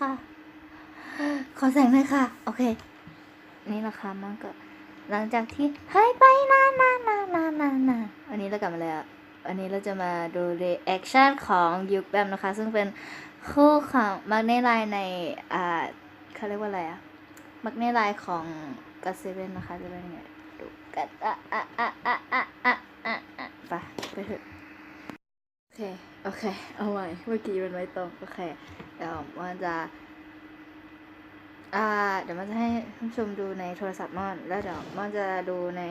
ค่ะ ขอแสงหน่อยค่ะ โอเค นี่นะคะมันก็ หลังจากที่หายไปนานนานนานนานนานนานวันนี้เรากลับมาแล้ววันนี้เราจะมาดูเรแอคชั่นของยุคแบมนะคะ ซึ่งเป็นคู่ของมักเนไลในอ่าเขาเรียกว่าอะไรอะมักเนไลของกัสเซเว่นนะคะจะเป็นยังไงดูกันอะอะอะอะอะอะอะอะไปไปเถอะโอเค โอเค เอาใหม่เมื่อกี้มันไม่ตรงโอเค เดี๋ยวมันจะ อ่า เดี๋ยวมันจะให้ท่านผู้ชมดูในโทรศัพท์มอน แล้วเดี๋ยวมันจะดูใน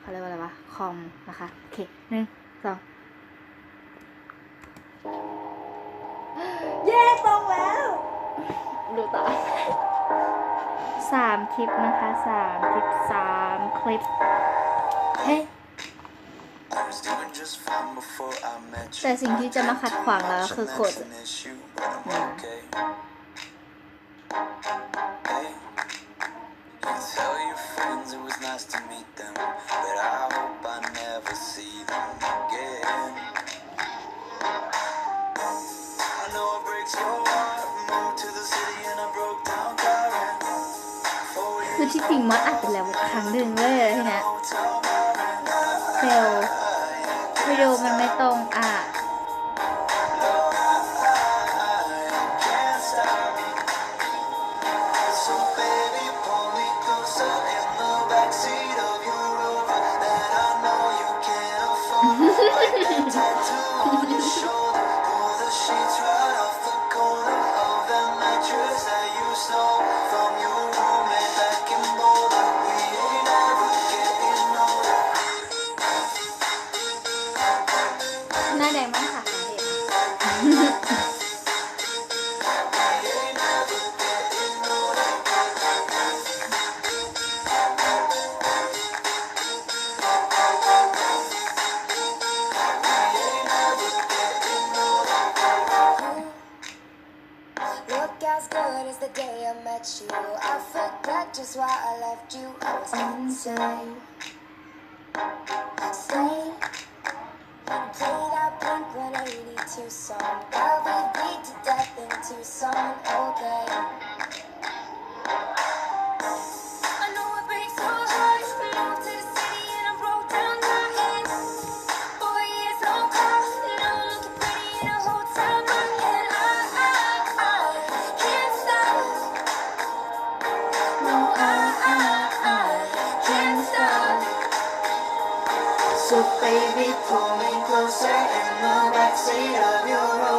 เขาเรียกว่าอะไรวะ คอมนะคะ โอเคหนึ่งสองเย้ตรงแล้ว ดูต่อสามคลิปนะคะสามคลิปสามคลิป เฮ้ แต่สิ่งที่จะมาขัดขวางเราคือกฎคือที่จริงมันอาจไปแล้วครั้งหนึ่งเลยทีเนี้ยเฟล วิดีโอมันไม่ตรงอะ left you. I was insane. Stay. Play that Blink 182 song. I'll be beat to death in Tucson. Okay. So baby, pull me closer in the backseat of your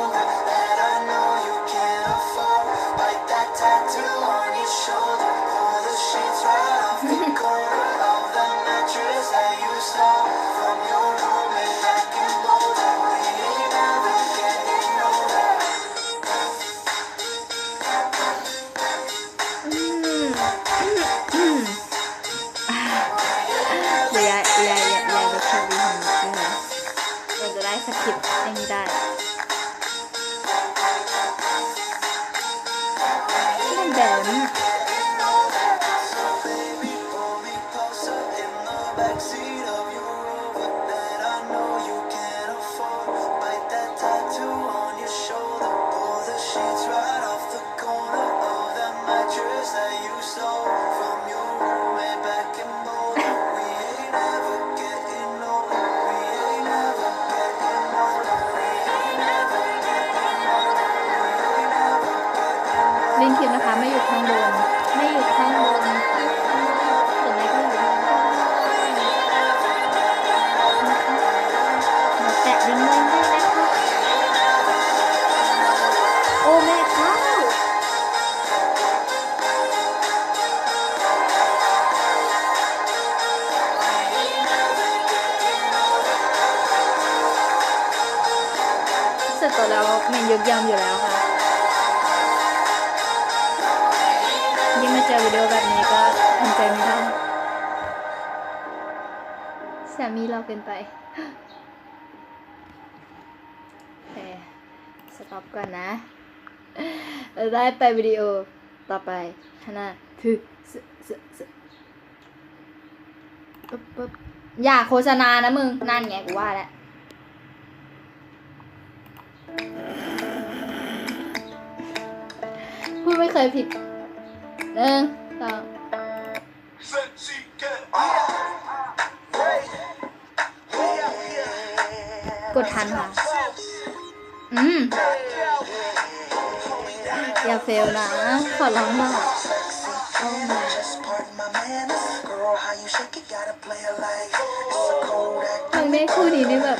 เมนยกยำอยู่แล้วค่ะยิ่งมาเจอวิดีโอแบบนี้ก็ทำใจไม่ได้สามีเราเกินไปโอเคสต็อปก่อนนะ ได้ไปวิดีโอต่อไปข้านาคือสสสปึ๊บปึ๊บอย่าโฆษณานะมึง นั่นไงกูว่าแล้ว ยผิดหนึ่งสอง Sexy cat. กดทันค่ะ อืม อย่าเฟลนะ ขอร้องละโอ้ my Just pardon my manners. Girl, how you shake it, gotta play it like it's a cold act. ทางได้คู่นี้นี่แบบ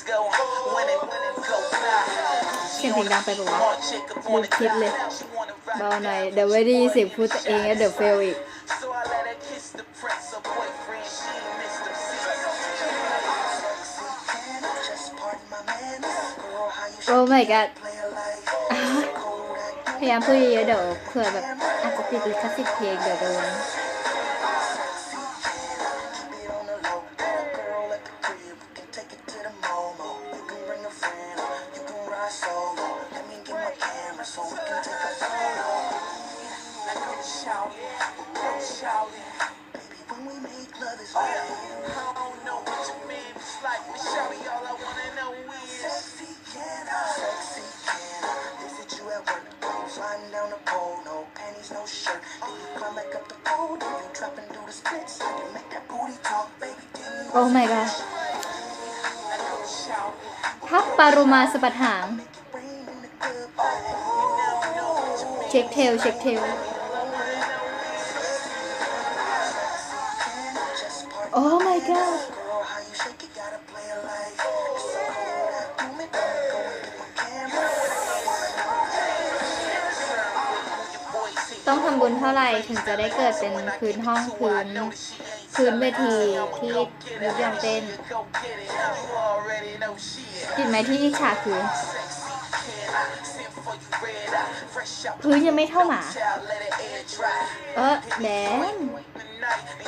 งเพลงดังไปปะวะ Smart chick up on the คลิปเลย cloud. She wanna ride เบาหน่อยเดี๋ยวไม่ได้ยินเสียงพูดตัวเองแล้วเดี๋ยวเฟลอีก So I let her kiss the prince, her boyfriend. She ain't missed him since. sexy can I just pardon my manners. Girl, how you โอ้ my god play it like it's a cold act. พยายามพูดเยอะๆเดี๋ยวเผื่อแบบอาจจะติดลิขสิทธิ์เพลงเดี๋ยวโดน so we can take a photo. I go shout, go shout. Baby, when we make love is real. I don't know what your man is like, but shawty, all I wanna know is. Sexy can I? Sexy can I? Visit you at work. Sliding down the pole. No panties, no shirt. Then you climb back up the pole. Then you drop and do the splits. You make that booty talk, baby. Then you โอ้ my god I go shout, พับปารุมาสะบัดหาง เช็คเทลเช็คเทลโอ้ my god ต้องทำบุญเท่าไหร่ถึงจะได้เกิดเป็นพื้นห้องพื้นพื้นเวทีที่ยุบยองเต้นจิตไหมที่อิจฉากคือ พื้นยังไม่เท่าหมา child, let it air dry. เออแบม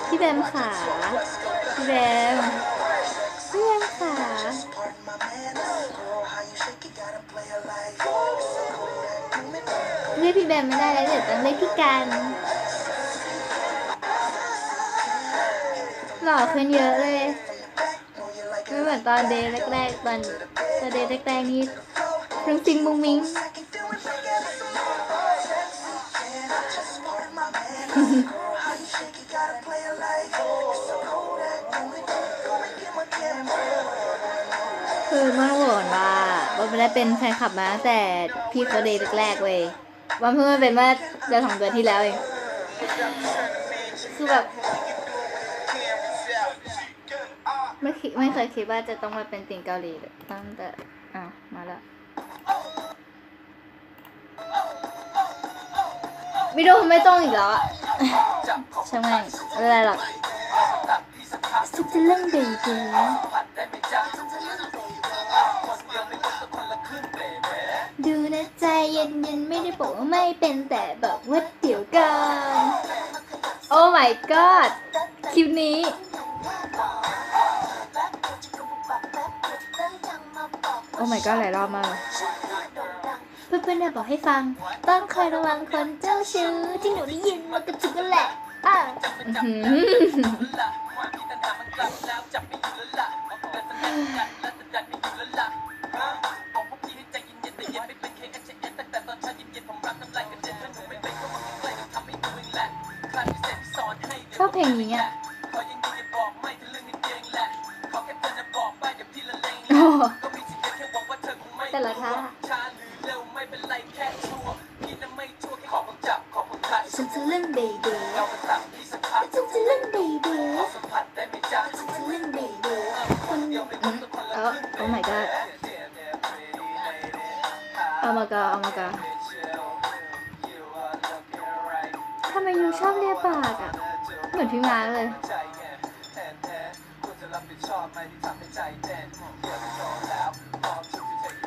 พี่แบมขาพี่แบมพี่แบมขา Just pardon my manners. Girl, how you shake it, gotta play it like it's a cold act moment. Let me go เรียกพี่แบมไม่ได้แล้วเดี๋ยวต้องเรียกพี่กันหล่อขึ้นเยอะเลย from the back. Know you like ไม่ it เหมือนตอนเดย์แรกๆตอนตอนเดย์แรกๆนี่ฟ รุ้งฟริ้งมุ้งมิ้งคือมื่อก่อนว่าว่าไม่ได้เป็นแฟนคลับมาแต่พี่เขาเดย์แรกๆเว้ยว่าเพิ่งมาเป็นเมื่อเดือนสองเดือนที่แล้วเองคือแบบไม่คิดไม่เคยคิดว่าจะต้องมาเป็นติ่งเกาหลีตั้งแต่อะมาแล้ว วิดีโอไม่ต้องอีกแล้วอะช่างแม่งไม่เป็นไรหรอกสุดจะเล่นเบย์เบย์ดูนะใจเย็นเย็นไม่ได้บอกว่าไม่เป็นแต่บอกว่าเดี๋ยวก่อนโอ้ my god คลิปนี้โอ้ my god หลายรอบมากเลย เพื่อนๆเนี่ยบอกให้ฟัง ต้องคอยระวังคนเจ้าชู้ที่หนูได้ยินมากระจุกกันแหละอะอื้อหือชอบเพลงนี้อะโอ้แต่ละท่า ไมยูชอบเลียปากอะ เหมือนพี่มาเลย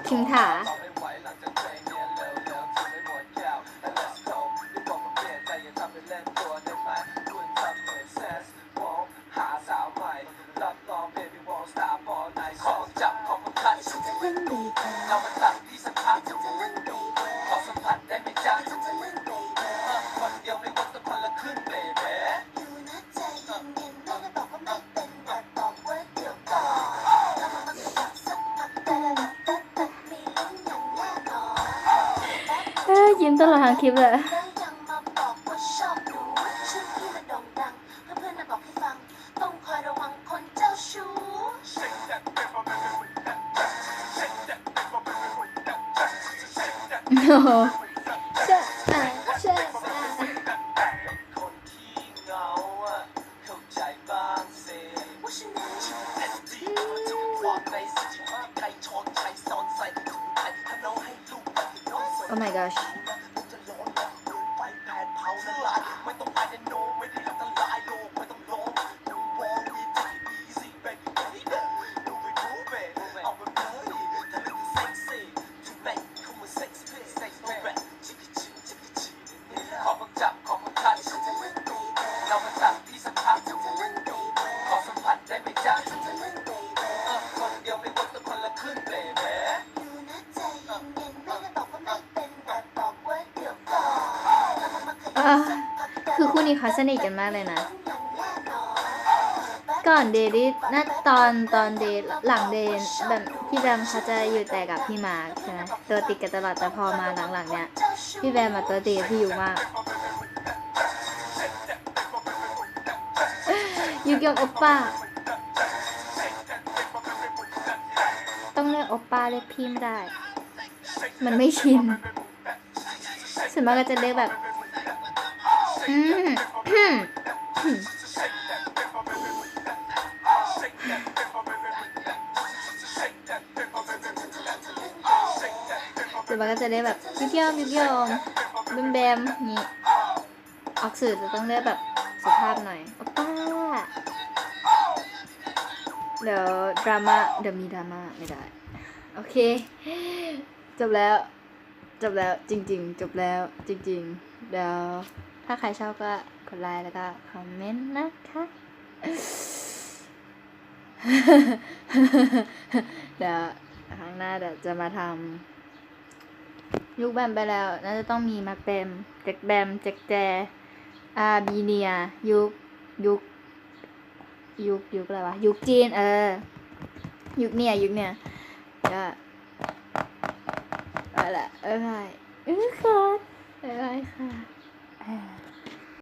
พคิงถาไม่ไหวหลังจากเพลงเนี่ยเร็ว อ้ยยิ้มตลอดทางคลิปเลยแล้วยังมาบอกว่าชอบหนูชื่อพี่มันโด่งดังเพื่อ ลายไม่ต้องไปแน่โนไม่ได้อันตรายโลกไม่ต้องร้องดูวอลวีทีบีซีเบกเด้อดูไปดูเบเอาไปเลยถ้าเล่นเซ็กซี่ทูเบกเข้ามาเซ็กซ์เพสเซ็กซ์แบกชิคกี้ชิชิคกี้ชิขอบังจับขอบังคัดเรามาตัดที่สักพักขอสัมผัสได้ไหมจ๊ะเออคนเดียวไม่ว่าแต่คนละครึ่งเบบีดูนะใจเย็ นๆไม่ได้บอกว่าไม่เป็นแต่บอกว่าเดี๋ยวก่อนแล้วมันมาขอะยับสักพักแต่คือคู่นี้เขาสนิทกันมากเลยนะ ก่อนเดทนี่น่าตอนตอนเดทหลังเดทแบบพี่แบมเขาจะอยู่แต่กับพี่มาร์คใช่ไหมตัวติดกันตลอดแต่พอมาหลังๆเนี่ยพี่แบมมาตัวติดกับพี่อยู่มากยุกยงโอปป้า ต้องเรียกโอปป้าเรียกพี่ไม่ได้ มันไม่ชินส่วนมากก็จะเรียกแบบ อืมอืมอืมส่วนมาก็จะเรียกแบบยุกยอมยุกยอมแบมแบมนี่ออกสื่อจะต้องเรียกแบบสุภาพหน่อยปป้าเดี๋ยวดราม่าเดี๋ยวมีดราม่าไม่ได้ โอเค จบแล้ว จบแล้วจริง ๆ จบแล้วจริง ๆ เดี๋ยว ถ้าใครชอบก็กดไลค์แล้วก็คอมเมนต์นะคะเดี๋ยวครั้งหน้าเดี๋ยวจะมาทำยุคแบมไปแล้ว น่าจะต้องมีมาเปมเจ็กแบมเจ็กแจอาบีเนีย ยุคยุคยุคยุคอะไรวะ ยุคจีน เออ ยุคเนี่ย ยุคเนี่ยก็เอาละบ๊ายบายเออค่ะบ๊ายบายค่ะ เออ